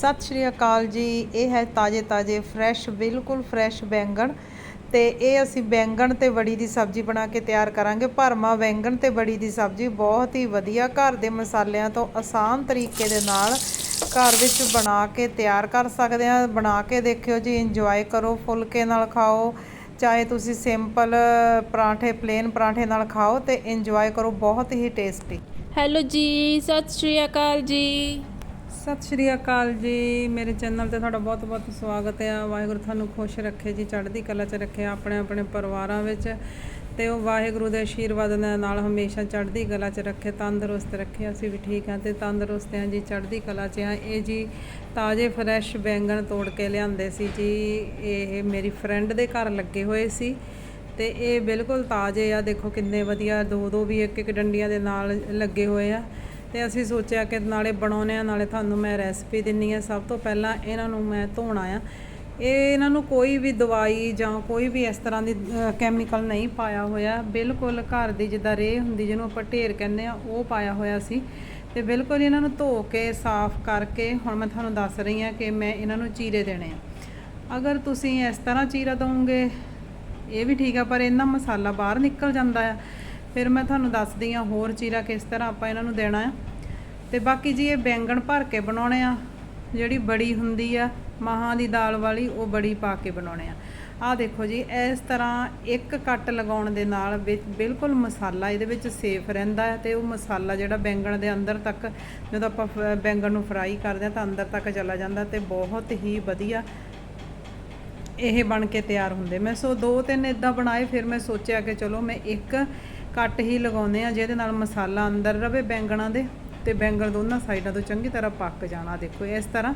ਸਤਿ ਸ਼੍ਰੀ ਅਕਾਲ ਜੀ। ਇਹ ਹੈ ਤਾਜ਼ੇ ਤਾਜ਼ੇ, ਫਰੈਸ਼, ਬਿਲਕੁਲ ਫਰੈਸ਼ ਬੈਂਗਣ। ਤੇ ਇਹ ਅਸੀਂ ਬੈਂਗਣ ਤੇ ਵੜੀ ਦੀ ਸਬਜ਼ੀ ਬਣਾ ਕੇ ਤਿਆਰ ਕਰਾਂਗੇ। ਭਰਮਾ ਬੈਂਗਣ ਤੇ ਵੜੀ ਦੀ ਸਬਜ਼ੀ ਬਹੁਤ ਹੀ ਵਧੀਆ। ਘਰ ਦੇ ਮਸਾਲਿਆਂ ਤੋਂ ਆਸਾਨ ਤਰੀਕੇ ਦੇ ਨਾਲ ਘਰ ਵਿੱਚ ਬਣਾ ਕੇ ਤਿਆਰ ਕਰ ਸਕਦੇ ਆ ਬਣਾ ਕੇ ਦੇਖਿਓ ਜੀ ਇੰਜੋਏ ਕਰੋ, ਫੁਲਕੇ ਨਾਲ ਖਾਓ। ਚਾਹੇ ਤੁਸੀਂ ਸਿੰਪਲ ਪਰਾਂਠੇ ਪਲੇਨ ਪਰਾਂਠੇ ਨਾਲ ਖਾਓ ਤੇ ਇੰਜੋਏ ਕਰੋ। ਬਹੁਤ ਹੀ ਟੇਸਟੀ ਹੈਲੋ ਜੀ, ਸਤਿ ਸ਼੍ਰੀ ਅਕਾਲ ਜੀ। ਸਤਿ ਸ਼੍ਰੀ ਅਕਾਲ ਜੀ। ਮੇਰੇ ਚੈਨਲ ਤੇ ਤੁਹਾਡਾ ਬਹੁਤ ਬਹੁਤ ਸਵਾਗਤ ਹੈ। ਵਾਹਿਗੁਰੂ ਤੁਹਾਨੂੰ ਖੁਸ਼ ਰੱਖੇ ਜੀ, ਚੜ੍ਹਦੀ ਕਲਾ 'ਚ ਰੱਖੇ ਆਪਣੇ ਆਪਣੇ ਪਰਿਵਾਰਾਂ ਵਿੱਚ। ਤੇ ਉਹ ਵਾਹਿਗੁਰੂ ਦੇ ਆਸ਼ੀਰਵਾਦ ਨਾਲ ਹਮੇਸ਼ਾ ਚੜ੍ਹਦੀ ਕਲਾ 'ਚ ਰੱਖੇ, ਤੰਦਰੁਸਤ ਰੱਖੇ। ਅਸੀਂ ਵੀ ਠੀਕ ਹਾਂ ਤੇ ਤੰਦਰੁਸਤ ਹਾਂ ਜੀ, ਚੜ੍ਹਦੀ ਕਲਾ 'ਚ ਹਾਂ। ਇਹ ਜੀ ਤਾਜ਼ੇ, ਫਰੈਸ਼ ਬੈਂਗਣ ਤੋੜ ਕੇ ਲਿਆਂਦੇ ਸੀ ਜੀ। ਇਹ ਮੇਰੀ ਫਰੈਂਡ ਦੇ ਘਰ ਲੱਗੇ ਹੋਏ ਸੀ। ਤੇ ਇਹ ਬਿਲਕੁਲ ਤਾਜ਼ੇ ਆ। ਦੇਖੋ ਕਿੰਨੇ ਵਧੀਆ ਦੋ ਦੋ ਵੀ ਇੱਕ ਇੱਕ ਡੰਡੀਆਂ ਦੇ ਨਾਲ ਲੱਗੇ ਹੋਏ ਆ। ਤੇ ਅਸੀਂ ਸੋਚਿਆ ਕਿ ਨਾਲੇ ਬਣਾਉਣੇ ਆ ਨਾਲੇ ਤੁਹਾਨੂੰ ਮੈਂ ਰੈਸਪੀ ਦਿੰਨੀ ਆ ਸਭ ਤੋਂ ਪਹਿਲਾਂ ਇਹਨਾਂ ਨੂੰ ਮੈਂ ਧੋਣਾ ਆ ਇਹ ਇਹਨਾਂ ਨੂੰ ਕੋਈ ਵੀ ਦਵਾਈ ਜਾਂ ਕੋਈ ਵੀ ਇਸ ਤਰ੍ਹਾਂ ਦੀ ਕੈਮੀਕਲ ਨਹੀਂ ਪਾਇਆ ਹੋਇਆ। ਬਿਲਕੁਲ ਘਰ ਦੀ ਜਿੱਦਾਂ ਰੇਹ ਹੁੰਦੀ ਜਿਹਨੂੰ ਆਪਾਂ ਢੇਰ ਕਹਿੰਦੇ ਆ ਉਹ ਪਾਇਆ ਹੋਇਆ ਸੀ। ਤੇ ਬਿਲਕੁਲ ਇਹਨਾਂ ਨੂੰ ਧੋ ਕੇ, ਸਾਫ਼ ਕਰਕੇ, ਹੁਣ ਮੈਂ ਤੁਹਾਨੂੰ ਦੱਸ ਰਹੀ ਆ ਕਿ ਮੈਂ ਇਹਨਾਂ ਨੂੰ ਚੀਰੇ ਦੇਣੇ ਆ। ਅਗਰ ਤੁਸੀਂ ਇਸ ਤਰ੍ਹਾਂ ਚੀਰਾ ਦੋਗੇ ਇਹ ਵੀ ਠੀਕ ਆ, ਪਰ ਇਹਨਾਂ ਮਸਾਲਾ ਬਾਹਰ ਨਿਕਲ ਜਾਂਦਾ ਆ। ਫਿਰ ਮੈਂ ਤੁਹਾਨੂੰ ਦੱਸਦੀ ਆ ਹੋਰ ਚੀਰਾ ਕਿਸ ਤਰ੍ਹਾਂ ਆਪਾਂ ਇਹਨਾਂ ਨੂੰ ਦੇਣਾ ਆ। ਤੇ ਬਾਕੀ ਜੀ ਇਹ ਬੈਂਗਣ ਭਰ ਕੇ ਬਣਾਉਣੇ ਆ, ਜਿਹੜੀ ਬੜੀ ਹੁੰਦੀ ਆ, ਮਾਹਾਂ ਦੀ ਦਾਲ ਵਾਲੀ, ਉਹ ਬੜੀ ਪਾ ਕੇ ਬਣਾਉਣੇ ਆ। ਆਹ ਦੇਖੋ ਜੀ, ਇਸ ਤਰ੍ਹਾਂ ਇੱਕ ਕੱਟ ਲਗਾਉਣ ਦੇ ਨਾਲ ਵਿੱਚ ਬਿਲਕੁਲ ਮਸਾਲਾ ਇਹਦੇ ਵਿੱਚ ਸੇਫ ਰਹਿੰਦਾ ਹੈ ਤੇ ਉਹ ਮਸਾਲਾ ਜਿਹੜਾ ਬੈਂਗਣ ਦੇ ਅੰਦਰ ਤੱਕ, ਜਦੋਂ ਆਪਾਂ ਫ- ਬੈਂਗਣ ਨੂੰ ਫਰਾਈ ਕਰਦੇ ਆ ਤਾਂ ਅੰਦਰ ਤੱਕ ਚਲਾ ਜਾਂਦਾ ਤੇ ਬਹੁਤ ਹੀ ਵਧੀਆ ਇਹ ਬਣ ਕੇ ਤਿਆਰ ਹੁੰਦੇ। ਮੈਂ ਸੋ ਦੋ ਤਿੰਨ ਇਦਾਂ ਬਣਾਏ, ਫਿਰ ਮੈਂ ਸੋਚਿਆ ਕਿ ਚਲੋ ਮੈਂ ਇੱਕ ਕੱਟ ਹੀ ਲਗਾਉਨੇ ਆ ਜਿਹਦੇ ਨਾਲ ਮਸਾਲਾ ਅੰਦਰ ਰਵੇ ਬੈਂਗਣਾਂ ਦੇ। ਤੇ ਬੈਂਗਣ ਦੋਨਾਂ ਸਾਈਡਾਂ ਤੋਂ ਚੰਗੀ ਤਰ੍ਹਾਂ ਪੱਕ ਜਾਣਾ। ਦੇਖੋ, ਇਸ ਤਰ੍ਹਾਂ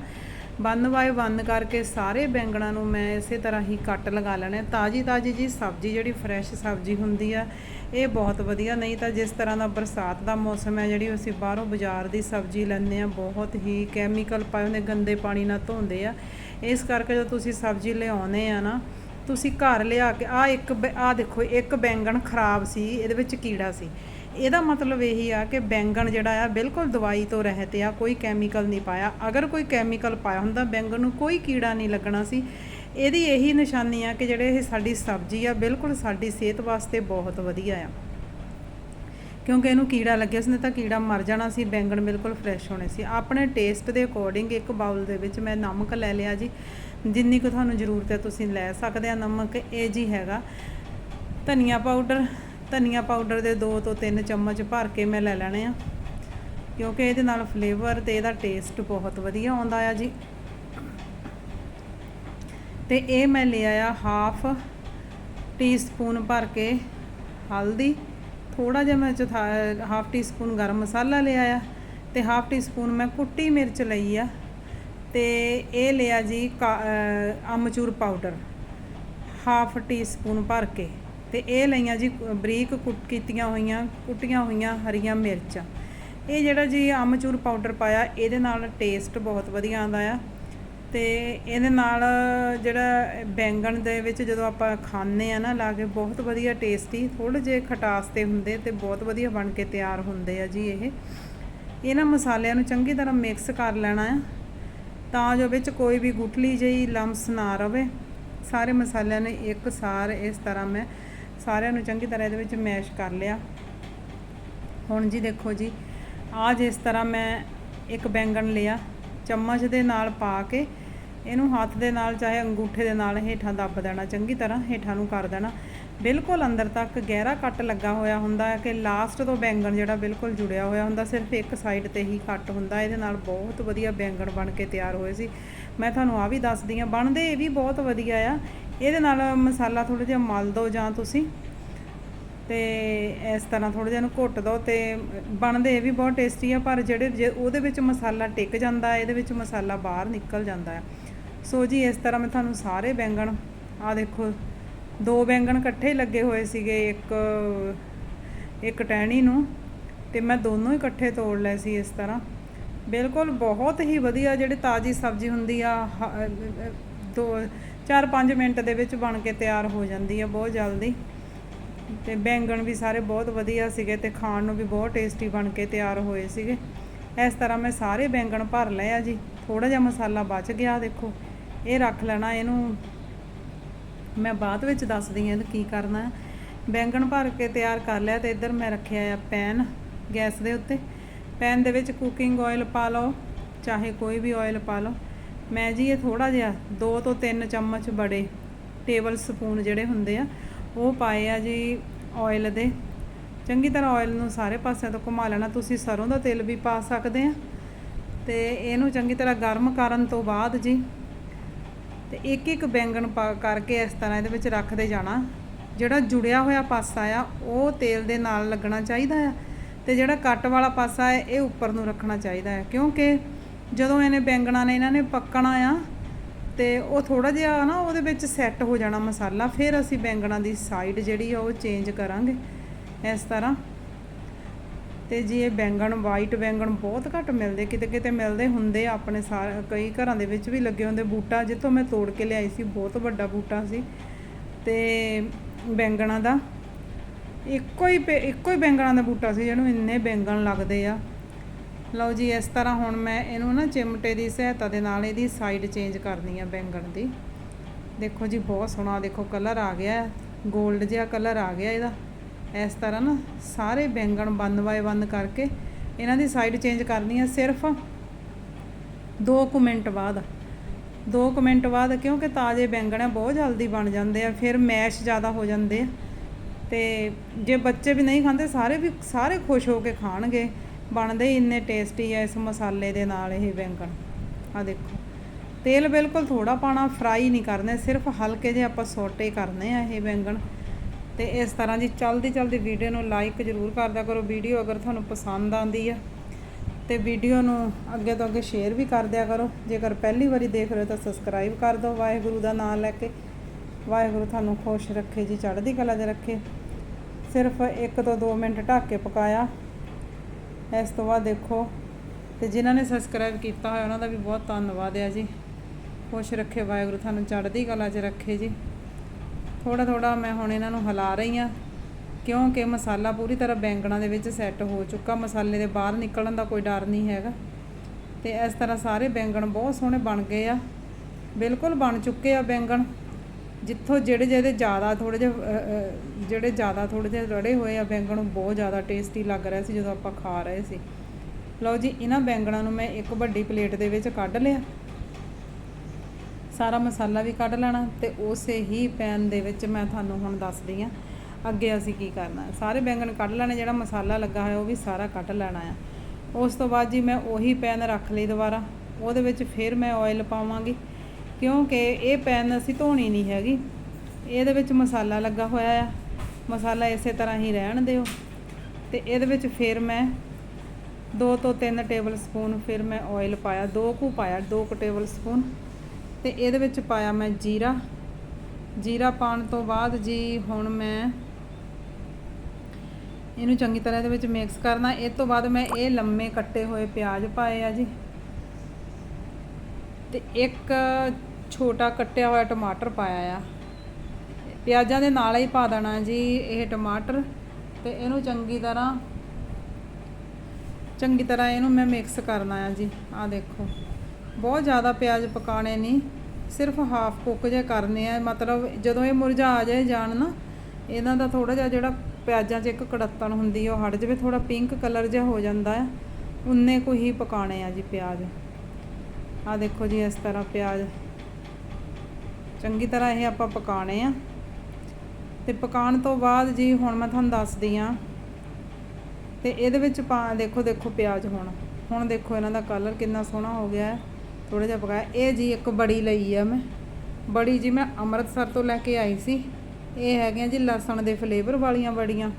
ਬੰਨ ਬਾਏ ਬੰਨ ਕਰਕੇ ਸਾਰੇ ਬੈਂਗਣਾਂ ਨੂੰ ਮੈਂ ਇਸੇ ਤਰ੍ਹਾਂ ਹੀ ਕੱਟ ਲਗਾ ਲੈਣਾ ਤਾਜੀ ਤਾਜੀ ਜੀ ਸਬਜ਼ੀ, ਜਿਹੜੀ ਫਰੈਸ਼ ਸਬਜ਼ੀ ਹੁੰਦੀ ਆ, ਇਹ ਬਹੁਤ ਵਧੀਆ। ਨਹੀਂ ਤਾਂ ਜਿਸ ਤਰ੍ਹਾਂ ਦਾ ਬਰਸਾਤ ਦਾ ਮੌਸਮ ਹੈ, ਜਿਹੜੀ ਅਸੀਂ ਬਾਹਰੋਂ ਬਾਜ਼ਾਰ ਦੀ ਸਬਜ਼ੀ ਲੈਂਦੇ ਆ ਬਹੁਤ ਹੀ ਕੈਮੀਕਲ ਪਾਏ ਹੁੰਦੇ, ਗੰਦੇ ਪਾਣੀ ਨਾਲ ਧੋਂਦੇ ਆ। ਇਸ ਕਰਕੇ ਜਦੋਂ ਤੁਸੀਂ ਸਬਜ਼ੀ ਲਿਆਉਨੇ ਆ ਨਾ ਤੁਸੀਂ ਘਰ ਲਿਆ ਕੇ ਆ ਇੱਕ ਆ ਦੇਖੋ, ਇੱਕ ਬੈਂਗਣ ਖਰਾਬ ਸੀ, ਇਹਦੇ ਵਿੱਚ ਕੀੜਾ ਸੀ। ਇਹਦਾ ਮਤਲਬ ਇਹੀ ਆ ਕਿ ਬੈਂਗਣ ਜਿਹੜਾ ਆ, ਬਿਲਕੁਲ ਦਵਾਈ ਤੋਂ ਰਹਿਤ ਆ, ਕੋਈ ਕੈਮੀਕਲ ਨਹੀਂ ਪਾਇਆ। ਅਗਰ ਕੋਈ ਕੈਮੀਕਲ ਪਾਇਆ ਹੁੰਦਾ, ਬੈਂਗਣ ਨੂੰ ਕੋਈ ਕੀੜਾ ਨਹੀਂ ਲੱਗਣਾ ਸੀ। ਇਹਦੀ ਇਹੀ ਨਿਸ਼ਾਨੀ ਆ ਕਿ ਜਿਹੜੇ ਇਹ ਸਾਡੀ ਸਬਜ਼ੀ ਆ, ਬਿਲਕੁਲ ਸਾਡੀ ਸਿਹਤ ਵਾਸਤੇ ਬਹੁਤ ਵਧੀਆ ਆ। ਕਿਉਂਕਿ ਇਹਨੂੰ ਕੀੜਾ ਲੱਗਿਆ ਸੀ ਨਾ ਤਾਂ ਕੀੜਾ ਮਰ ਜਾਣਾ ਸੀ, ਬੈਂਗਣ ਬਿਲਕੁਲ ਫਰੈਸ਼ ਹੋਣੇ ਸੀ। ਆਪਣੇ ਟੇਸਟ ਦੇ ਅਕੋਰਡਿੰਗ ਇੱਕ ਬਾਉਲ ਦੇ ਵਿੱਚ ਮੈਂ ਨਮਕ ਲੈ ਲਿਆ ਜੀ। ਜਿੰਨੀ ਕੁ ਤੁਹਾਨੂੰ ਜ਼ਰੂਰਤ ਹੈ ਤੁਸੀਂ ਲੈ ਸਕਦੇ ਆ ਨਮਕ, ਇਹ ਜੀ ਹੈਗਾ। ਧਨੀਆ ਪਾਊਡਰ ਧਨੀਆ ਪਾਊਡਰ ਦੇ 2 ਤੋਂ 3 ਚਮਚ ਭਰ ਕੇ ਮੈਂ ਲੈ ਲੈਣੇ ਆ। ਕਿਉਂਕਿ ਇਹਦੇ ਨਾਲ ਫਲੇਵਰ ਤੇ ਇਹਦਾ ਟੇਸਟ ਬਹੁਤ ਵਧੀਆ ਆਉਂਦਾ ਆ ਜੀ। ਤੇ ਇਹ ਮੈਂ ਲਿਆ ਆ ਹਾਫ ਟੀਸਪੂਨ ਭਰ ਕੇ ਹਲਦੀ। ਥੋੜਾ ਜਿਹਾ ਮੈਂ ਚੌਥਾ ਹਾਫ ਟੀਸਪੂਨ ਗਰਮ ਮਸਾਲਾ ਲਿਆ ਆ ਤੇ ਹਾਫ ਟੀਸਪੂਨ ਮੈਂ ਕੁੱਟੀ ਮਿਰਚ ਲਈ ਆ। ਤੇ ਇਹ ਲਿਆ ਜੀ ਕਾ- ਅਹ ਅਮਚੂਰ ਪਾਊਡਰ ਹਾਫ ਟੀਸਪੂਨ ਭਰ ਕੇ। ਤੇ ਇਹ ਲਈਆਂ ਜੀ ਬਰੀਕ ਕੁੱਟ, ਕੀਤੀਆਂ ਹੋਈਆਂ, ਕੁੱਟੀਆਂ ਹੋਈਆਂ ਹਰੀਆਂ ਮਿਰਚਾਂ। ਇਹ ਜਿਹੜਾ ਜੀ ਅਮਚੂਰ ਪਾਊਡਰ ਪਾਇਆ, ਇਹਦੇ ਨਾਲ ਟੇਸਟ ਬਹੁਤ ਵਧੀਆ ਆਉਂਦਾ ਆ। ਤੇ ਇਹਦੇ ਨਾਲ ਜਿਹੜਾ ਬੈਂਗਣ ਦੇ ਵਿੱਚ ਜਦੋਂ ਆਪਾਂ ਖਾਂਦੇ ਆ ਨਾ, ਲਾ ਕੇ ਬਹੁਤ ਵਧੀਆ ਟੇਸਟੀ ਥੋੜੇ ਜਿਹੇ ਖਟਾਸ ਤੇ ਹੁੰਦੇ ਤੇ ਬਹੁਤ ਵਧੀਆ ਬਣ ਕੇ ਤਿਆਰ ਹੁੰਦੇ ਆ ਜੀ ਇਹ। ਇਹਨਾਂ ਮਸਾਲਿਆਂ ਨੂੰ ਚੰਗੀ ਤਰ੍ਹਾਂ ਮਿਕਸ ਕਰ ਲੈਣਾ ਆ। ਤਾਂ ਜੋ ਵਿੱਚ ਕੋਈ ਵੀ ਗੁਠਲੀ ਜਿਹੀ ਲੰਮਸ ਨਾ ਰਵੇ। ਸਾਰੇ ਮਸਾਲਿਆਂ ਨੇ ਇੱਕ ਸਾਰ ਇਸ ਤਰ੍ਹਾਂ ਮੈਂ ਸਾਰਿਆਂ ਨੂੰ ਚੰਗੀ ਤਰ੍ਹਾਂ ਇਹਦੇ ਵਿੱਚ ਮੈਸ਼ ਕਰ ਲਿਆ। ਹੁਣ ਜੀ ਦੇਖੋ ਜੀ, ਆਹ ਜਿਸ ਤਰ੍ਹਾਂ ਮੈਂ ਇੱਕ ਬੈਂਗਣ ਲਿਆ, ਚਮਚ ਦੇ ਨਾਲ ਪਾ ਕੇ ਇਹਨੂੰ ਹੱਥ ਦੇ ਨਾਲ ਚਾਹੇ ਅੰਗੂਠੇ ਦੇ ਨਾਲ ਹੇਠਾਂ ਦੱਬ ਦੇਣਾ, ਚੰਗੀ ਤਰ੍ਹਾਂ ਹੇਠਾਂ ਨੂੰ ਕਰ ਦੇਣਾ। ਬਿਲਕੁਲ ਅੰਦਰ ਤੱਕ ਗਹਿਰਾ ਕੱਟ ਲੱਗਾ ਹੋਇਆ ਹੁੰਦਾ ਹੈ ਕਿ ਲਾਸਟ ਤੋਂ ਬੈਂਗਣ ਜਿਹੜਾ ਬਿਲਕੁਲ ਜੁੜਿਆ ਹੋਇਆ ਹੁੰਦਾ, ਸਿਰਫ ਇੱਕ ਸਾਈਡ ਤੇ ਹੀ ਕੱਟ ਹੁੰਦਾ, ਇਹਦੇ ਨਾਲ ਬਹੁਤ ਵਧੀਆ ਬੈਂਗਣ ਬਣ ਕੇ ਤਿਆਰ ਹੋਏ ਸੀ। ਮੈਂ ਤੁਹਾਨੂੰ ਆ ਵੀ ਦੱਸਦੀ ਆ ਬਣਦੇ ਇਹ ਵੀ ਬਹੁਤ ਵਧੀਆ ਆ। ਇਹਦੇ ਨਾਲ ਮਸਾਲਾ ਥੋੜਾ ਜਿਹਾ ਮਲ ਦਿਓ ਜਾਂ ਤੁਸੀਂ, ਤੇ ਇਸ ਤਰ੍ਹਾਂ ਥੋੜਾ ਜਿਹਾ ਨੂੰ ਘੁੱਟ ਦੋ ਤੇ ਬਣਦੇ ਇਹ ਵੀ ਬਹੁਤ ਟੇਸਟੀ ਆ, ਪਰ ਜਿਹੜੇ ਜੇ ਉਹਦੇ ਵਿੱਚ ਮਸਾਲਾ ਟਿਕ ਜਾਂਦਾ, ਇਹਦੇ ਵਿੱਚ ਮਸਾਲਾ ਬਾਹਰ ਨਿਕਲ ਜਾਂਦਾ ਹੈ ਸੋ ਜੀ, ਇਸ ਤਰ੍ਹਾਂ ਮੈਂ ਤੁਹਾਨੂੰ ਸਾਰੇ ਬੈਂਗਣ ਆ ਦੇਖੋ ਦੋ ਬੈਂਗਣ ਇਕੱਠੇ ਲੱਗੇ ਹੋਏ ਸੀਗੇ, ਇੱਕ ਇੱਕ ਟਹਿਣੀ ਨੂੰ, ਤੇ ਮੈਂ ਦੋਨੋਂ ਹੀ ਇਕੱਠੇ ਤੋੜ ਲਏ ਸੀ ਇਸ ਤਰ੍ਹਾਂ। ਬਿਲਕੁਲ ਬਹੁਤ ਹੀ ਵਧੀਆ ਜਿਹੜੀ ਤਾਜ਼ੀ ਸਬਜ਼ੀ ਹੁੰਦੀ ਆ ਦੋ 4-5 ਮਿੰਟ ਦੇ ਵਿੱਚ ਬਣ ਕੇ ਤਿਆਰ ਹੋ ਜਾਂਦੀ ਆ ਬਹੁਤ ਜਲਦੀ। ਤੇ ਬੈਂਗਣ ਵੀ ਸਾਰੇ ਬਹੁਤ ਵਧੀਆ ਸੀਗੇ ਤੇ ਖਾਣ ਨੂੰ ਵੀ ਬਹੁਤ ਟੇਸਟੀ ਬਣ ਕੇ ਤਿਆਰ ਹੋਏ ਸੀਗੇ। ਇਸ ਤਰ੍ਹਾਂ ਮੈਂ ਸਾਰੇ ਬੈਂਗਣ ਭਰ ਲਏ ਆ ਜੀ। ਥੋੜਾ ਜਿਹਾ ਮਸਾਲਾ ਬਚ ਗਿਆ, ਦੇਖੋ। ਇਹ ਰੱਖ ਲੈਣਾ, ਇਹਨੂੰ ਮੈਂ ਬਾਅਦ ਵਿੱਚ ਦੱਸਦੀ ਹਾਂ ਕੀ ਕਰਨਾ ਬੈਂਗਣ ਭਰ ਕੇ ਤਿਆਰ ਕਰ ਲਿਆ ਤੇ ਇੱਧਰ ਮੈਂ ਰੱਖਿਆ ਆ ਪੈਨ ਗੈਸ ਦੇ ਉੱਤੇ। ਪੈਨ ਦੇ ਵਿੱਚ ਕੁਕਿੰਗ ਆਇਲ ਪਾ ਲਓ, ਚਾਹੇ ਕੋਈ ਵੀ ਆਇਲ ਪਾ ਲਓ। ਮੈਂ ਜੀ ਇਹ ਥੋੜਾ ਜਿਹਾ 2 ਤੋਂ 3 ਚਮਚ ਬੜੇ ਟੇਬਲ ਸਪੂਨ ਜਿਹੜੇ ਹੁੰਦੇ ਆ, ਉਹ ਪਾਏ ਆ ਜੀ ਆਇਲ ਦੇ। ਚੰਗੀ ਤਰ੍ਹਾਂ ਆਇਲ ਨੂੰ ਸਾਰੇ ਪਾਸਿਆਂ ਤੋਂ ਘੁਮਾ ਲੈਣਾ, ਤੁਸੀਂ ਸਰੋਂ ਦਾ ਤੇਲ ਵੀ ਪਾ ਸਕਦੇ ਆ। ਤੇ ਇਹਨੂੰ ਚੰਗੀ ਤਰ੍ਹਾਂ ਗਰਮ ਕਰਨ ਤੋਂ ਬਾਅਦ ਜੀ ਤੇ ਇੱਕ ਇੱਕ ਬੈਂਗਣ ਪਾ ਕਰਕੇ ਇਸ ਤਰ੍ਹਾਂ ਇਹਦੇ ਵਿੱਚ ਰੱਖਦੇ ਜਾਣਾ। ਜਿਹੜਾ ਜੁੜਿਆ ਹੋਇਆ ਪਾਸਾ ਆ, ਉਹ ਤੇਲ ਦੇ ਨਾਲ ਲੱਗਣਾ ਚਾਹੀਦਾ ਆ ਤੇ ਜਿਹੜਾ ਕੱਟ ਵਾਲਾ ਪਾਸਾ ਹੈ, ਇਹ ਉੱਪਰ ਨੂੰ ਰੱਖਣਾ ਚਾਹੀਦਾ ਹੈ ਕਿਉਂਕਿ ਜਦੋਂ ਇਹਨੇ ਬੈਂਗਣਾ ਨੇ ਇਹਨਾਂ ਨੇ ਪੱਕਣਾ ਆ ਤੇ ਉਹ ਥੋੜਾ ਜਿਹਾ ਨਾ ਉਹਦੇ ਵਿੱਚ ਸੈੱਟ ਹੋ ਜਾਣਾ ਮਸਾਲਾ, ਫਿਰ ਅਸੀਂ ਬੈਂਗਣਾ ਦੀ ਸਾਈਡ ਜਿਹੜੀ ਆ, ਉਹ ਚੇਂਜ ਕਰਾਂਗੇ ਇਸ ਤਰ੍ਹਾਂ। ਤੇ ਜੀ ਇਹ ਬੈਂਗਣ ਵਾਈਟ ਬੈਂਗਣ ਬਹੁਤ ਘੱਟ ਮਿਲਦੇ, ਕਿਤੇ ਕਿਤੇ ਮਿਲਦੇ ਹੁੰਦੇ ਆਪਣੇ ਸਾਰੇ, ਕਈ ਘਰਾਂ ਦੇ ਵਿੱਚ ਵੀ ਲੱਗੇ ਹੁੰਦੇ ਬੂਟਾ, ਜਿੱਥੋਂ ਮੈਂ ਤੋੜ ਕੇ ਲਿਆਈ ਸੀ, ਬਹੁਤ ਵੱਡਾ ਬੂਟਾ ਸੀ। ਤੇ ਬੈਂਗਣਾ ਦਾ, ਇੱਕੋ ਹੀ ਪੇ- ਇੱਕੋ ਹੀ ਬੈਂਗਣਾ ਦਾ ਬੂਟਾ ਸੀ, ਜਿਹਨੂੰ ਇੰਨੇ ਬੈਂਗਣ ਲੱਗਦੇ ਆ। ਲਓ ਜੀ, ਇਸ ਤਰ੍ਹਾਂ ਹੁਣ ਮੈਂ ਇਹਨੂੰ ਨਾ ਚਿਮਟੇ ਦੀ ਸਹਾਇਤਾ ਦੇ ਨਾਲ ਇਹਦੀ ਸਾਈਡ ਚੇਂਜ ਕਰਨੀ ਆ ਬੈਂਗਣ ਦੀ। ਦੇਖੋ ਜੀ, ਬਹੁਤ ਸੋਹਣਾ ਦੇਖੋ ਕਲਰ ਆ ਗਿਆ 골ਡ ਜਿਹਾ ਕਲਰ ਆ ਗਿਆ ਇਹਦਾ। ਇਸ ਤਰ੍ਹਾਂ ਨਾ ਸਾਰੇ ਬੈਂਗਣ ਬੰਨ ਬਾਏ ਬੰਨ ਕਰਕੇ ਇਹਨਾਂ ਦੀ ਸਾਈਡ ਚੇਂਜ ਕਰਨੀ ਆ ਸਿਰਫ 2 ਕੁ ਮਿੰਟ ਬਾਅਦ। 2 ਕੁ ਮਿੰਟ ਬਾਅਦ ਕਿਉਂਕਿ ਤਾਜ਼ੇ ਬੈਂਗਣ ਆ, ਬਹੁਤ ਜਲਦੀ ਬਣ ਜਾਂਦੇ ਆ, ਫਿਰ ਮੈਸ਼ ਜ਼ਿਆਦਾ ਹੋ ਜਾਂਦੇ ਆ। ਤੇ ਜੇ ਬੱਚੇ ਵੀ ਨਹੀਂ ਖਾਂਦੇ, ਸਾਰੇ ਵੀ ਸਾਰੇ ਖੁਸ਼ ਹੋ ਕੇ ਖਾਣਗੇ। ਬਣਦੇ ਹੀ ਇੰਨੇ ਟੇਸਟੀ ਆ ਇਸ ਮਸਾਲੇ ਦੇ ਨਾਲ ਇਹ ਬੈਂਗਣ। ਆ ਦੇਖੋ, ਤੇਲ ਬਿਲਕੁਲ ਥੋੜਾ ਪਾਣਾ ਫਰਾਈ ਨਹੀਂ ਕਰਨੇ, ਸਿਰਫ ਹਲਕੇ ਜਿਹੇ ਆਪਾਂ ਸੋਟੇ ਕਰਨੇ ਆ ਇਹ ਬੈਂਗਣ। ਤੇ ਇਸ ਤਰ੍ਹਾਂ ਜੀ ਚਲਦੀ ਚਲਦੀ ਵੀਡੀਓ ਨੂੰ ਲਾਈਕ ਜ਼ਰੂਰ ਕਰਦਿਆ ਕਰੋ। ਵੀਡੀਓ ਅਗਰ ਤੁਹਾਨੂੰ ਪਸੰਦ ਆਂਦੀ ਆ, ਤੇ ਵੀਡੀਓ ਨੂੰ ਅੱਗੇ ਤੋਂ ਅੱਗੇ ਸ਼ੇਅਰ ਵੀ ਕਰਦਿਆ ਕਰੋ। ਜੇਕਰ ਪਹਿਲੀ ਵਾਰੀ ਦੇਖ ਰਹੇ ਹੋ ਤਾਂ ਸਬਸਕ੍ਰਾਈਬ ਕਰ ਦਿਓ ਵਾਹਿਗੁਰੂ ਦਾ ਨਾਮ ਲੈ ਕੇ। ਵਾਹਿਗੁਰੂ ਤੁਹਾਨੂੰ ਖੁਸ਼ ਰੱਖੇ ਜੀ, ਚੜ੍ਹਦੀ ਕਲਾ 'ਚ ਰੱਖੇ। ਸਿਰਫ 1 ਤੋਂ 2 ਮਿੰਟ ਢੱਕ ਕੇ ਪਕਾਇਆ। ਇਸ ਤੋਂ ਬਾਅਦ ਦੇਖੋ, ਤੇ ਜਿਨ੍ਹਾਂ ਨੇ ਸਬਸਕ੍ਰਾਈਬ ਕੀਤਾ ਹੋਇਆ, ਉਹਨਾਂ ਦਾ ਵੀ ਬਹੁਤ ਧੰਨਵਾਦ ਹੈ ਜੀ। ਖੁਸ਼ ਰੱਖੇ ਵਾਹਿਗੁਰੂ, ਤੁਹਾਨੂੰ ਚੜ੍ਹਦੀ ਕਲਾ 'ਚ ਰੱਖੇ ਜੀ। ਥੋੜਾ ਥੋੜਾ ਮੈਂ ਹੁਣ ਇਹਨਾਂ ਨੂੰ ਹਿਲਾ ਰਹੀ ਆ ਕਿਉਂਕਿ ਮਸਾਲਾ ਪੂਰੀ ਤਰ੍ਹਾਂ ਬੈਂਗਣਾ ਦੇ ਵਿੱਚ ਸੈੱਟ ਹੋ ਚੁੱਕਾ, ਮਸਾਲੇ ਦੇ ਬਾਹਰ ਨਿਕਲਣ ਦਾ ਕੋਈ ਡਰ ਨਹੀਂ ਹੈਗਾ। ਤੇ ਇਸ ਤਰ੍ਹਾਂ ਸਾਰੇ ਬੈਂਗਣ ਬਹੁਤ ਸੋਹਣੇ ਬਣ ਗਏ ਆ, ਬਿਲਕੁਲ ਬਣ ਚੁੱਕੇ ਆ ਬੈਂਗਣ। ਜਿੱਥੋਂ ਜਿਹੜੇ ਜਿਹੜੇ ਜ਼ਿਆਦਾ ਥੋੜੇ ਜਿਹੇ ਜਿਹੜੇ ਜ਼ਿਆਦਾ ਥੋੜੇ ਜਿਹੇ ਰੜੇ ਹੋਏ ਆ ਬੈਂਗਣ, ਉਹ ਬਹੁਤ ਜ਼ਿਆਦਾ ਟੇਸਟੀ ਲੱਗ ਰਿਹਾ ਸੀ ਜਦੋਂ ਆਪਾਂ ਖਾ ਰਹੇ ਸੀ। ਲਓ ਜੀ, ਇਹਨਾਂ ਬੈਂਗਣਾਂ ਨੂੰ ਮੈਂ ਇੱਕ ਵੱਡੀ ਪਲੇਟ ਦੇ ਵਿੱਚ ਕੱਢ ਲਿਆ। ਸਾਰਾ ਮਸਾਲਾ ਵੀ ਕੱਢ ਲੈਣਾ ਤੇ ਉਸੇ ਹੀ ਪੈਨ ਦੇ ਵਿੱਚ ਮੈਂ ਤੁਹਾਨੂੰ ਹੁਣ ਦੱਸਦੀ ਆ ਅੱਗੇ ਅਸੀਂ ਕੀ ਕਰਨਾ ਸਾਰੇ ਬੈਂਗਣ ਕੱਢ ਲੈਣੇ, ਜਿਹੜਾ ਮਸਾਲਾ ਲੱਗਾ ਹੋਇਆ ਉਹ ਵੀ ਸਾਰਾ ਕੱਢ ਲੈਣਾ ਆ ਉਸ ਤੋਂ ਬਾਅਦ ਜੀ ਮੈਂ ਉਹੀ ਪੈਨ ਰੱਖ ਲਈ ਦੁਬਾਰਾ। ਉਹਦੇ ਵਿੱਚ ਫਿਰ ਮੈਂ ਆਇਲ ਪਾਵਾਂਗੀ, ਕਿਉਂਕਿ ਇਹ ਪੈਨ ਅਸੀਂ ਧੋਣੀ ਨਹੀਂ ਹੈਗੀ। ਇਹਦੇ ਵਿੱਚ ਮਸਾਲਾ ਲੱਗਾ ਹੋਇਆ ਆ। ਮਸਾਲਾ ਇਸੇ ਤਰ੍ਹਾਂ ਹੀ ਰਹਿਣ ਦਿਓ। ਤੇ ਇਹਦੇ ਵਿੱਚ ਫਿਰ ਮੈਂ 2 ਤੋਂ 3 ਟੇਬਲ ਸਪੂਨ ਫਿਰ ਮੈਂ ਆਇਲ ਪਾਇਆ, ਦੋ ਕੁ ਪਾਇਆ, ਦੋ ਕੁ ਟੇਬਲ ਸਪੂਨ ਤੇ ਇਹਦੇ ਵਿੱਚ ਪਾਇਆ ਮੈਂ ਜੀਰਾ। ਜੀਰਾ ਪਾਉਣ ਤੋਂ ਬਾਅਦ ਜੀ, ਹੁਣ ਮੈਂ ਇਹਨੂੰ ਚੰਗੀ ਤਰ੍ਹਾਂ ਇਹਦੇ ਵਿੱਚ ਮਿਕਸ ਕਰਨਾ। ਇਹ ਤੋਂ ਬਾਅਦ ਮੈਂ ਇਹ ਲੰਮੇ ਕੱਟੇ ਹੋਏ ਪਿਆਜ਼ ਪਾਏ ਆ ਜੀ। ਤੇ ਇੱਕ ਛੋਟਾ ਕੱਟਿਆ ਹੋਇਆ ਟਮਾਟਰ ਪਾਇਆ ਆ। ਪਿਆਜ਼ਾਂ ਦੇ ਨਾਲ ਹੀ ਪਾ ਦੇਣਾ ਜੀ ਇਹ ਟਮਾਟਰ ਤੇ ਇਹਨੂੰ ਚੰਗੀ ਤਰ੍ਹਾਂ ਚੰਗੀ ਤਰ੍ਹਾਂ ਇਹਨੂੰ ਮੈਂ ਮਿਕਸ ਕਰਨਾ ਆ ਜੀ। ਆ ਦੇਖੋ। ਬਹੁਤ ਜ਼ਿਆਦਾ ਪਿਆਜ਼ ਪਕਾਣੇ ਨਹੀਂ ਸਿਰਫ ਹਾਫ ਕੁੱਕ ਜੇ ਕਰਨੇ ਆ, ਮਤਲਬ ਜਦੋਂ ਇਹ ਮੁਰਝਾ ਆ ਜਾਏ ਜਾਣ ਨਾ, ਇਹਨਾਂ ਦਾ ਥੋੜਾ ਜਿਹਾ ਜਿਹੜਾ ਪਿਆਜ਼ਾਂ 'ਚ ਇੱਕ ਕੜੱਤਣ ਹੁੰਦੀ ਉਹ ਹਟ ਜਾਵੇ ਥੋੜਾ ਪਿੰਕ ਕਲਰ ਜਿਹਾ ਹੋ ਜਾਂਦਾ ਆ, ਉਨੇ ਕੁ ਹੀ ਪਕਾਣੇ ਆ ਜੀ ਪਿਆਜ਼। ਆ ਦੇਖੋ ਜੀ ਇਸ ਤਰ੍ਹਾਂ ਪਿਆਜ਼। ਚੰਗੀ ਤਰ੍ਹਾਂ ਇਹ ਆਪਾਂ ਪਕਾਣੇ ਆ। ਤੇ ਪਕਾਉਣ ਤੋਂ ਬਾਅਦ ਜੀ ਹੁਣ ਮੈਂ ਤੁਹਾਨੂੰ ਦੱਸਦੀ ਆ, ਤੇ ਇਹਦੇ ਵਿੱਚ ਪਾ, ਦੇਖੋ ਦੇਖੋ ਪਿਆਜ਼ ਹੁਣ। ਹੁਣ ਦੇਖੋ ਇਹਨਾਂ ਦਾ ਕਲਰ ਕਿੰਨਾ ਸੋਹਣਾ ਹੋ ਗਿਆ ਹੈ ਥੋੜਾ ਜਿਹਾ ਪਕਾਇਆ। ਇਹ ਜੀ ਇੱਕ ਬੜੀ ਲਈ ਆ ਮੈਂ। ਬੜੀ ਜੀ ਮੈਂ ਅੰਮ੍ਰਿਤਸਰ ਤੋਂ ਲੈ ਕੇ ਆਈ ਸੀ। ਇਹ ਹੈਗੀਆਂ ਜੀ ਲਸਣ ਦੇ ਫਲੇਵਰ ਵਾਲੀਆਂ ਬੜੀਆਂ।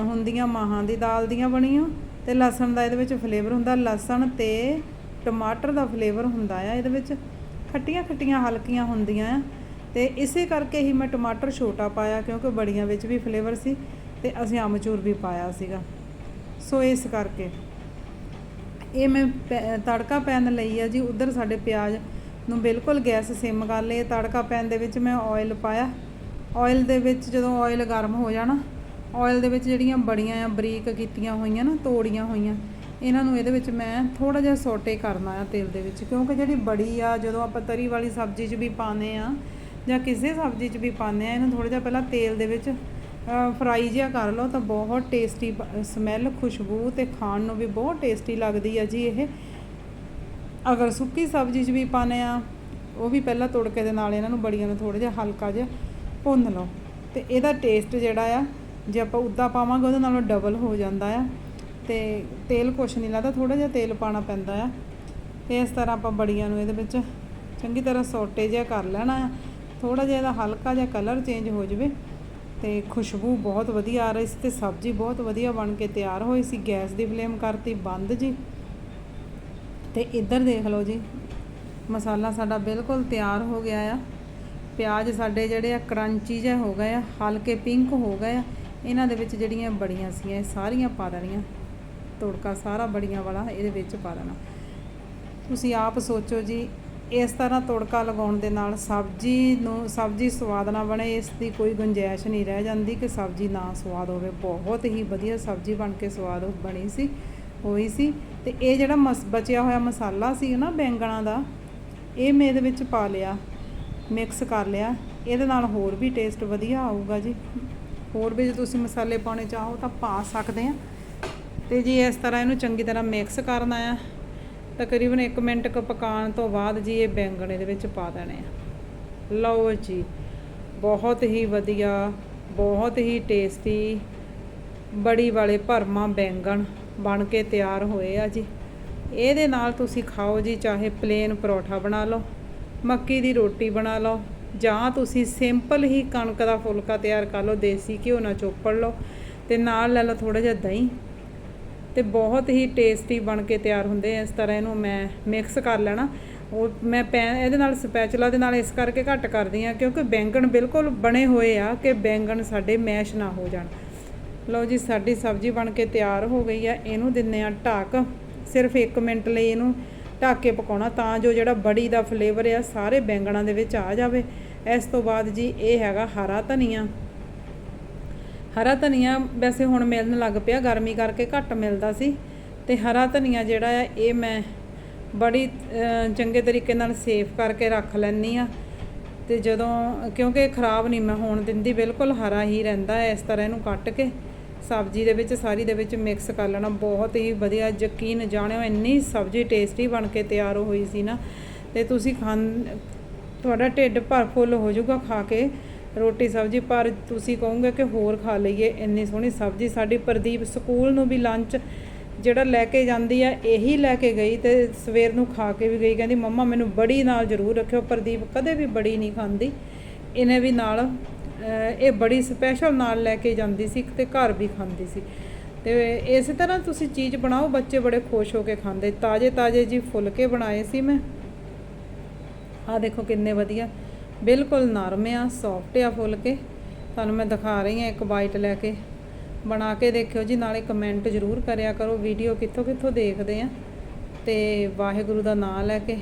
ਹੁੰਦੀਆਂ ਮਾਹਾਂ ਦੀ ਦਾਲ ਦੀਆਂ ਬਣੀਆਂ ਤੇ ਲਸਣ ਦਾ ਇਹਦੇ ਵਿੱਚ ਫਲੇਵਰ ਹੁੰਦਾ ਲਸਣ ਤੇ ਟਮਾਟਰ ਦਾ ਫਲੇਵਰ ਹੁੰਦਾ ਆ ਇਹਦੇ ਵਿੱਚ। ਖੱਟੀਆਂ ਖੱਟੀਆਂ ਹਲਕੀਆਂ ਹੁੰਦੀਆਂ ਆ। ਤੇ ਇਸੇ ਕਰਕੇ ਹੀ ਮੈਂ ਟਮਾਟਰ ਛੋਟਾ ਪਾਇਆ ਕਿਉਂਕਿ ਬੜੀਆਂ ਵਿੱਚ ਵੀ ਫਲੇਵਰ ਸੀ ਤੇ ਅਸੀਂ ਅਮਚੂਰ ਵੀ ਪਾਇਆ ਸੀਗਾ। ਸੋ ਇਸ ਕਰਕੇ। ਇਹ ਮੈਂ ਪੈ- ਤੜਕਾ ਪੈਨ ਲਈ ਆ ਜੀ, ਉਧਰ ਸਾਡੇ ਪਿਆਜ਼ ਨੂੰ ਬਿਲਕੁਲ ਗੈਸ ਸਿਮ ਕਰ ਲਈ ਤੜਕਾ ਪੈਨ ਦੇ ਵਿੱਚ ਮੈਂ ਆਇਲ ਪਾਇਆ। ਆਇਲ ਦੇ ਵਿੱਚ ਜਦੋਂ ਆਇਲ ਗਰਮ ਹੋ ਜਾਣਾ ਆਇਲ ਦੇ ਵਿੱਚ ਜਿਹੜੀਆਂ ਬੜੀਆਂ ਆ ਬਰੀਕ ਕੀਤੀਆਂ ਹੋਈਆਂ ਨਾ, ਤੋੜੀਆਂ ਹੋਈਆਂ, ਇਹਨਾਂ ਨੂੰ ਇਹਦੇ ਵਿੱਚ ਮੈਂ ਥੋੜਾ ਜਿਹਾ ਸੋਟੇ ਕਰਨਾ ਆ ਤੇਲ ਦੇ ਵਿੱਚ। ਕਿਉਂਕਿ ਜਿਹੜੀ ਬੜੀ ਆ, ਜਦੋਂ ਆਪਾਂ ਤਰੀ ਵਾਲੀ ਸਬਜ਼ੀ 'ਚ ਵੀ ਪਾਉਂਦੇ ਆ ਜਾਂ ਕਿਸੇ ਸਬਜ਼ੀ 'ਚ ਵੀ ਪਾਉਂਦੇ ਆ, ਇਹਨੂੰ ਥੋੜਾ ਜਿਹਾ ਪਹਿਲਾਂ ਤੇਲ ਦੇ ਵਿੱਚ ਫਰਾਈ ਜਿਹਾ ਕਰ ਲਓ ਤਾਂ ਬਹੁਤ ਟੇਸਟੀ ਸਮੈਲ ਖੁਸ਼ਬੂ ਤੇ ਖਾਣ ਨੂੰ ਵੀ ਬਹੁਤ ਟੇਸਟੀ ਲੱਗਦੀ ਆ ਜੀ ਇਹ। ਅਗਰ ਸੁੱਕੀ ਸਬਜ਼ੀ 'ਚ ਵੀ ਪਾਉਂਦੇ ਆ, ਉਹ ਵੀ ਪਹਿਲਾਂ ਤੁੜਕੇ ਦੇ ਨਾਲ ਇਹਨਾਂ ਨੂੰ ਬੜੀਆਂ ਨੂੰ ਥੋੜਾ ਜਿਹਾ ਹਲਕਾ ਜਿਹਾ ਭੁੰਨ ਲਓ। ਤੇ ਇਹਦਾ ਟੇਸਟ ਜਿਹੜਾ ਆ, ਜੇ ਆਪਾਂ ਉੱਦਾਂ ਪਾਵਾਂਗੇ ਉਹਦੇ ਨਾਲੋਂ ਡਬਲ ਹੋ ਜਾਂਦਾ ਆ। ਤੇ ਤੇਲ ਕੁਛ ਨਹੀਂ ਲੱਗਦਾ ਥੋੜਾ ਜਿਹਾ ਤੇਲ ਪਾਣਾ ਪੈਂਦਾ ਆ। ਤੇ ਇਸ ਤਰ੍ਹਾਂ ਆਪਾਂ ਬੜੀਆਂ ਨੂੰ ਇਹਦੇ ਵਿੱਚ ਚੰਗੀ ਤਰ੍ਹਾਂ ਸੋਟੇ ਜਿਹਾ ਕਰ ਲੈਣਾ ਆ। ਥੋੜਾ ਜਿਹਾ ਇਹਦਾ ਹਲਕਾ ਜਿਹਾ ਕਲਰ ਚੇਂਜ ਹੋ ਜਾਵੇ। ਤੇ ਖੁਸ਼ਬੂ ਬਹੁਤ ਵਧੀਆ ਆ ਰਹੀ ਸੀ ਤੇ ਸਬਜ਼ੀ ਬਹੁਤ ਵਧੀਆ ਬਣ ਕੇ ਤਿਆਰ ਹੋਈ ਸੀ। ਗੈਸ ਦੀ ਫਲੇਮ ਕਰਤੀ, ਬੰਦ ਜੀ। ਤੇ ਇੱਧਰ ਦੇਖ ਲਓ ਜੀ, ਮਸਾਲਾ ਸਾਡਾ ਬਿਲਕੁਲ ਤਿਆਰ ਹੋ ਗਿਆ ਆ। ਪਿਆਜ਼ ਸਾਡੇ ਜਿਹੜੇ ਆ, ਕਰੰਚੀ ਜਿਹੇ ਹੋ ਗਏ ਆ, ਹਲਕੇ ਪਿੰਕ ਹੋ ਗਏ ਆ। ਇਹਨਾਂ ਦੇ ਵਿੱਚ ਜਿਹੜੀਆਂ ਬੜੀਆਂ ਸੀਗੀਆਂ, ਇਹ ਸਾਰੀਆਂ ਪਾ ਦੇਣੀਆਂ। ਤੜਕਾ ਸਾਰਾ ਬੜੀਆਂ ਵਾਲਾ ਇਹਦੇ ਵਿੱਚ ਪਾ ਦੇਣਾ। ਤੁਸੀਂ ਆਪ ਸੋਚੋ ਜੀ ਇਸ ਤਰ੍ਹਾਂ ਤੜਕਾ ਲਗਾਉਣ ਦੇ ਨਾਲ ਸਬਜ਼ੀ ਨੂੰ, ਸਬਜ਼ੀ ਸਵਾਦ ਨਾ ਬਣੇ, ਇਸ ਦੀ ਕੋਈ ਗੁੰਜਾਇਸ਼ ਨਹੀਂ ਰਹਿ ਜਾਂਦੀ ਕਿ ਸਬਜ਼ੀ ਨਾ ਸਵਾਦ ਹੋਵੇ। ਬਹੁਤ ਹੀ ਵਧੀਆ ਸਬਜ਼ੀ ਬਣ ਕੇ ਸਵਾਦ ਬਣੀ ਸੀ, ਹੋਈ ਸੀ। ਤੇ ਇਹ ਜਿਹੜਾ ਮਸ, ਬਚਿਆ ਹੋਇਆ ਮਸਾਲਾ ਸੀ ਨਾ ਬੈਂਗਣਾ ਦਾ, ਇਹ ਮੈਂ ਇਹਦੇ ਵਿੱਚ ਪਾ ਲਿਆ, ਮਿਕਸ ਕਰ ਲਿਆ। ਇਹਦੇ ਨਾਲ ਹੋਰ ਵੀ ਟੇਸਟ ਵਧੀਆ ਆਊਗਾ ਜੀ। ਹੋਰ ਵੀ ਜੇ ਤੁਸੀਂ ਮਸਾਲੇ ਪਾਉਣੇ ਚਾਹੋ ਤਾਂ ਪਾ ਸਕਦੇ ਆ। ਤੇ ਜੀ ਇਸ ਤਰ੍ਹਾਂ ਇਹਨੂੰ ਚੰਗੀ ਤਰ੍ਹਾਂ ਮਿਕਸ ਕਰਨਾ ਆ ਤਕਰੀਬਨ 1 ਮਿੰਟ ਕੁ ਪਕਾਉਣ ਤੋਂ ਬਾਅਦ ਜੀ ਇਹ ਬੈਂਗਣ ਇਹਦੇ ਵਿੱਚ ਪਾ ਦੇਣੇ ਆ। ਲਓ ਜੀ, ਬਹੁਤ ਹੀ ਵਧੀਆ, ਬਹੁਤ ਹੀ ਟੇਸਟੀ ਬੜੀ ਵਾਲੇ ਭਰਮਾ ਬੈਂਗਣ ਬਣ ਕੇ ਤਿਆਰ ਹੋਏ ਆ ਜੀ। ਇਹਦੇ ਨਾਲ ਤੁਸੀਂ ਖਾਓ ਜੀ, ਚਾਹੇ ਪਲੇਨ ਪਰੌਠਾ ਬਣਾ ਲਓ, ਮੱਕੀ ਦੀ ਰੋਟੀ ਬਣਾ ਲਓ, ਜਾਂ ਤੁਸੀਂ ਸਿੰਪਲ ਹੀ ਕਣਕ ਦਾ ਫੁਲਕਾ ਤਿਆਰ ਕਰ ਲਓ, ਦੇਸੀ ਘਿਓ ਨਾਲ ਚੋਪੜ ਲਓ, ਤੇ ਨਾਲ ਲੈ ਲਓ ਥੋੜਾ ਜਿਹਾ ਦਹੀਂ। ਤੇ ਬਹੁਤ ਹੀ ਟੇਸਟੀ ਬਣ ਕੇ ਤਿਆਰ ਹੁੰਦੇ ਆ। ਇਸ ਤਰ੍ਹਾਂ ਇਹਨੂੰ ਮੈਂ ਮਿਕਸ ਕਰ ਲੈਣਾ। ਉਹ ਮੈਂ ਪੈ, ਇਹਦੇ ਨਾਲ ਸਪੈਚੂਲਾ ਦੇ ਨਾਲ ਇਸ ਕਰਕੇ ਘੱਟ ਕਰਦੀ ਆ ਕਿਉਂਕਿ ਬੈਂਗਣ ਬਿਲਕੁਲ ਬਣੇ ਹੋਏ ਆ ਕਿ ਬੈਂਗਣ ਸਾਡੇ ਮੈਸ਼ ਨਾ ਹੋ ਜਾਣ। ਲਓ ਜੀ, ਸਾਡੀ ਸਬਜ਼ੀ ਬਣ ਕੇ ਤਿਆਰ ਹੋ ਗਈ ਆ। ਇਹਨੂੰ ਦਿੰਨੇ ਆ ਢੱਕ। ਸਿਰਫ 1 ਮਿੰਟ ਲਈ ਇਹਨੂੰ ਢੱਕ ਕੇ ਪਕਾਉਣਾ ਤਾਂ ਜੋ ਜਿਹੜਾ ਬੜੀ ਦਾ ਫਲੇਵਰ ਆ, ਸਾਰੇ ਬੈਂਗਣਾਂ ਦੇ ਵਿੱਚ ਆ ਜਾਵੇ। ਇਸ ਤੋਂ ਬਾਅਦ ਜੀ, ਇਹ ਹੈਗਾ ਹਰਾ ਧਨੀਆ। ਹਰਾ ਧਨੀਆ ਵੈਸੇ ਹੁਣ ਮਿਲਣ ਲੱਗ ਪਿਆ, ਗਰਮੀ ਕਰਕੇ ਘੱਟ ਮਿਲਦਾ ਸੀ ਤੇ ਹਰਾ ਧਨੀਆ ਜਿਹੜਾ ਆ, ਇਹ ਮੈਂ ਬੜੀ ਚੰਗੇ ਤਰੀਕੇ ਨਾਲ ਸੇਫ ਕਰਕੇ ਰੱਖ ਲੈਣੀ ਆ। ਤੇ ਜਦੋਂ, ਕਿਉਂਕਿ ਖਰਾਬ ਨਹੀਂ ਮੈਂ ਹੋਣ ਦਿੰਦੀ, ਬਿਲਕੁਲ ਹਰਾ ਹੀ ਰਹਿੰਦਾ ਹੈ ਇਸ ਤਰ੍ਹਾਂ ਇਹਨੂੰ ਕੱਟ ਕੇ। ਸਬਜ਼ੀ ਦੇ ਵਿੱਚ, ਸਾਰੀ ਦੇ ਵਿੱਚ ਮਿਕਸ ਕਰ ਲੈਣਾ, ਬਹੁਤ ਹੀ ਵਧੀਆ, ਯਕੀਨ ਜਾਣਿਓ, ਇੰਨੀ ਸਬਜ਼ੀ ਟੇਸਟੀ ਬਣ ਕੇ ਤਿਆਰ ਹੋਈ ਸੀ ਨਾ। ਤੇ ਤੁਸੀਂ ਖਾਣ ਤੁਹਾਡਾ ਢਿੱਡ ਭਰ ਫੁੱਲ ਹੋ ਜਾਊਗਾ ਖਾ ਕੇ। ਰੋਟੀ, ਸਬਜ਼ੀ, ਪਰ ਤੁਸੀਂ ਕਹੋਗੇ ਕਿ ਹੋਰ ਖਾ ਲਈਏ, ਇੰਨੀ ਸੋਹਣੀ ਸਬਜ਼ੀ ਸਾਡੀ ਪ੍ਰਦੀਪ ਸਕੂਲ ਨੂੰ ਵੀ ਲੰਚ ਜਿਹੜਾ ਲੈ ਕੇ ਜਾਂਦੀ ਆ, ਇਹੀ ਲੈ ਕੇ ਗਈ ਤੇ ਸਵੇਰ ਨੂੰ ਖਾ ਕੇ ਵੀ ਗਈ। ਕਹਿੰਦੀ, ਮੰਮਾ, ਮੈਨੂੰ ਬੜੀ ਨਾਲ ਜ਼ਰੂਰ ਰੱਖਿਓ। ਪ੍ਰਦੀਪ ਕਦੇ ਵੀ ਬੜੀ ਨਹੀਂ ਖਾਂਦੀ। ਇਹਨੇ ਵੀ ਨਾਲ ਇਹ ਬੜੀ ਸਪੈਸ਼ਲ ਨਾਲ ਲੈ ਕੇ ਜਾਂਦੀ ਸੀ ਤੇ ਘਰ ਵੀ ਖਾਂਦੀ ਸੀ। ਤੇ ਇਸੇ ਤਰ੍ਹਾਂ ਤੁਸੀਂ ਚੀਜ਼ ਬਣਾਓ, ਬੱਚੇ ਬੜੇ ਖੁਸ਼ ਹੋ ਕੇ ਖਾਂਦੇ। ਤਾਜ਼ੇ ਤਾਜ਼ੇ ਜੀ ਫੁਲਕੇ ਬਣਾਏ ਸੀ ਮੈਂ। ਆ ਦੇਖੋ ਕਿੰਨੇ ਵਧੀਆ। ਬਿਲਕੁਲ ਨਰਮ ਆ ਸੌਫਟ ਆ ਫੁੱਲ ਕੇ। ਤੁਹਾਨੂੰ ਮੈਂ ਦਿਖਾ ਰਹੀ ਹਾਂ ਇੱਕ ਬਾਈਟ ਲੈ ਕੇ। ਬਣਾ ਕੇ ਦੇਖਿਓ ਜੀ, ਨਾਲੇ ਕਮੈਂਟ ਜ਼ਰੂਰ ਕਰਿਆ ਕਰੋ। ਵੀਡੀਓ ਕਿੱਥੋਂ ਕਿੱਥੋਂ ਦੇਖਦੇ ਆ। ਤੇ ਵਾਹਿਗੁਰੂ ਦਾ ਨਾਮ ਲੈ ਕੇ।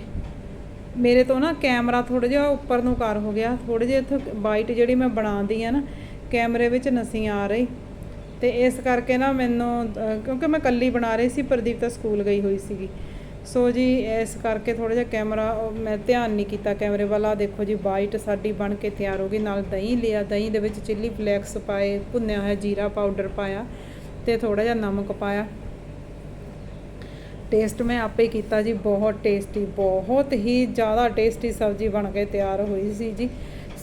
ਮੇਰੇ ਤੋਂ ਨਾ ਕੈਮਰਾ ਥੋੜਾ ਜਿਹਾ ਉੱਪਰ ਨੂੰ ਕਰ ਹੋ ਗਿਆ। ਥੋੜੇ ਜਿਹਾ ਇੱਥੋਂ ਬਾਈਟ ਜਿਹੜੀ ਮੈਂ ਬਣਾਉਂਦੀ ਆ ਨਾ ਕੈਮਰੇ ਵਿੱਚ ਨਸੀ ਆ ਰਹੀ। ਤੇ ਇਸ ਕਰਕੇ ਨਾ ਮੈਨੂੰ ਕਿਉਂਕਿ ਮੈਂ ਕੱਲੀ ਬਣਾ ਰਹੀ ਸੀ, ਪ੍ਰਦੀਪ ਤਾਂ ਸਕੂਲ ਗਈ ਹੋਈ ਸੀਗੀ। ਸੋ ਜੀ, ਇਸ ਕਰਕੇ ਥੋੜਾ ਜਿਹਾ ਕੈਮਰਾ ਮੈਂ ਧਿਆਨ ਨਹੀਂ ਕੀਤਾ ਕੈਮਰੇ ਵਾਲਾ। ਦੇਖੋ ਜੀ, ਵਾਈਟ ਸਾਡੀ ਬਣ ਕੇ ਤਿਆਰ ਹੋ ਗਈ। ਨਾਲ ਦਹੀਂ ਲਿਆ। ਦਹੀਂ ਦੇ ਵਿੱਚ ਚਿੱਲੀ ਫਲੇਕਸ ਪਾਏ, ਭੁੰਨਿਆ ਹੋਇਆ ਜੀਰਾ ਪਾਊਡਰ ਪਾਇਆ ਤੇ ਥੋੜਾ ਜਿਹਾ ਨਮਕ ਪਾਇਆ। ਟੇਸਟ ਮੈਂ ਆਪੇ ਕੀਤਾ ਜੀ, ਬਹੁਤ ਟੇਸਟੀ ਬਹੁਤ ਹੀ ਜ਼ਿਆਦਾ ਟੇਸਟੀ ਸਬਜ਼ੀ ਬਣ ਕੇ ਤਿਆਰ ਹੋਈ ਸੀ ਜੀ।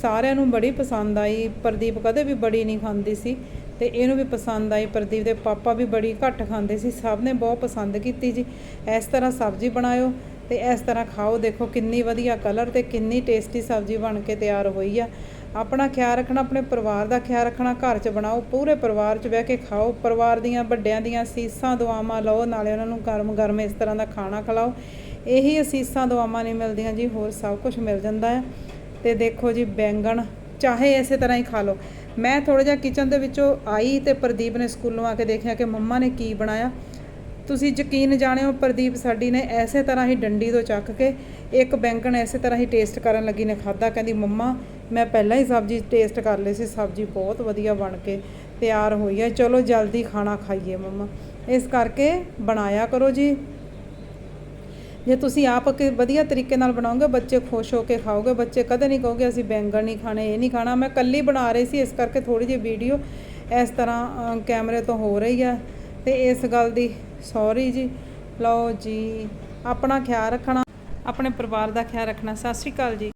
ਸਾਰਿਆਂ ਨੂੰ ਬੜੀ ਪਸੰਦ ਆਈ। ਪ੍ਰਦੀਪ ਕਦੇ ਵੀ ਬੜੀ ਨਹੀਂ ਖਾਂਦੀ ਸੀ। ਤੇ ਇਹਨੂੰ ਵੀ ਪਸੰਦ ਆਈ, ਪ੍ਰਦੀਪ ਦੇ ਪਾਪਾ ਵੀ ਬੜੀ ਘੱਟ ਖਾਂਦੇ ਸੀ, ਸਭ ਨੇ ਬਹੁਤ ਪਸੰਦ ਕੀਤੀ ਜੀ। ਇਸ ਤਰ੍ਹਾਂ ਸਬਜ਼ੀ ਬਣਾਇਓ ਤੇ ਇਸ ਤਰ੍ਹਾਂ ਖਾਓ, ਦੇਖੋ ਕਿੰਨੀ ਵਧੀਆ ਕਲਰ ਤੇ ਕਿੰਨੀ ਟੇਸਟੀ ਸਬਜ਼ੀ ਬਣ ਕੇ ਤਿਆਰ ਹੋਈ ਆ। ਆਪਣਾ ਖਿਆਲ ਰੱਖਣਾ, ਆਪਣੇ ਪਰਿਵਾਰ ਦਾ ਖਿਆਲ ਰੱਖਣਾ, ਘਰ 'ਚ ਬਣਾਓ, ਪੂਰੇ ਪਰਿਵਾਰ 'ਚ ਬਹਿ ਕੇ ਖਾਓ, ਪਰਿਵਾਰ ਦੀਆਂ ਵੱਡਿਆਂ ਦੀਆਂ ਅਸੀਸਾਂ ਦੁਆਵਾਂ ਲਓ, ਨਾਲੇ ਉਹਨਾਂ ਨੂੰ ਗਰਮ ਗਰਮ ਇਸ ਤਰ੍ਹਾਂ ਦਾ ਖਾਣਾ ਖਿਲਾਓ। ਇਹੀ ਅਸੀਸਾਂ ਦੁਆਵਾਂ ਨਹੀਂ ਮਿਲਦੀਆਂ ਜੀ, ਹੋਰ ਸਭ ਕੁਝ ਮਿਲ ਜਾਂਦਾ ਹੈ ਤੇ ਦੇਖੋ ਜੀ ਬੈਂਗਣ, ਚਾਹੇ ਇਸੇ ਤਰ੍ਹਾਂ ਹੀ ਖਾ ਲਓ। ਮੈਂ ਥੋੜਾ ਜਿਹਾ ਕਿਚਨ ਦੇ ਵਿੱਚੋਂ ਆਈ ਤੇ ਪ੍ਰਦੀਪ ਨੇ ਸਕੂਲੋਂ ਆ ਕੇ ਦੇਖਿਆ ਕਿ ਮੰਮਾ ਨੇ ਕੀ ਬਣਾਇਆ। ਤੁਸੀਂ ਯਕੀਨ ਜਾਣਿਓ ਪ੍ਰਦੀਪ ਸਾਡੀ ਨੇ ਐਸੇ ਤਰ੍ਹਾਂ ਹੀ ਡੰਡੀ ਤੋਂ ਚੱਕ ਕੇ ਇੱਕ ਬੈਂਗਣ ਐਸੇ ਤਰ੍ਹਾਂ ਹੀ ਟੇਸਟ ਕਰਨ ਲੱਗੀ ਨੇ ਖਾਦਾ ਕਹਿੰਦੀ, ਮੰਮਾ, ਮੈਂ ਪਹਿਲਾਂ ਹੀ ਸਬਜ਼ੀ ਟੇਸਟ ਕਰ ਲਈ ਸੀ, ਸਬਜ਼ੀ ਬਹੁਤ ਵਧੀਆ ਬਣ ਕੇ ਤਿਆਰ ਹੋਈ ਹੈ। ਚਲੋ ਜਲਦੀ ਖਾਣਾ ਖਾਈਏ ਮੰਮਾ। ਇਸ ਕਰਕੇ ਬਣਾਇਆ ਕਰੋ ਜੀ। ਜੇ ਤੁਸੀਂ ਆਪ ਕਿ ਵਧੀਆ ਤਰੀਕੇ ਨਾਲ ਬਣਾਓਗੇ, ਬੱਚੇ ਖੁਸ਼ ਹੋ ਕੇ ਖਾਓਗੇ, ਬੱਚੇ ਕਦੇ ਨਹੀਂ ਕਹੋਗੇ ਅਸੀਂ ਬੈਂਗਣ ਨਹੀਂ ਖਾਣੇ, ਇਹ ਨਹੀਂ ਖਾਣਾ। ਮੈਂ ਕੱਲੀ ਬਣਾ ਰਹੀ ਸੀ, ਇਸ ਕਰਕੇ ਥੋੜੀ ਜਿਹੀ ਵੀਡੀਓ ਇਸ ਤਰ੍ਹਾਂ ਕੈਮਰੇ ਤੋਂ ਹੋ ਰਹੀ ਆ ਤੇ ਇਸ ਗੱਲ ਦੀ ਸੌਰੀ ਜੀ। ਲਓ ਜੀ, ਆਪਣਾ ਖਿਆਲ ਰੱਖਣਾ, ਆਪਣੇ ਪਰਿਵਾਰ ਦਾ ਖਿਆਲ ਰੱਖਣਾ। ਸਤਿ ਸ਼੍ਰੀ ਅਕਾਲ ਜੀ।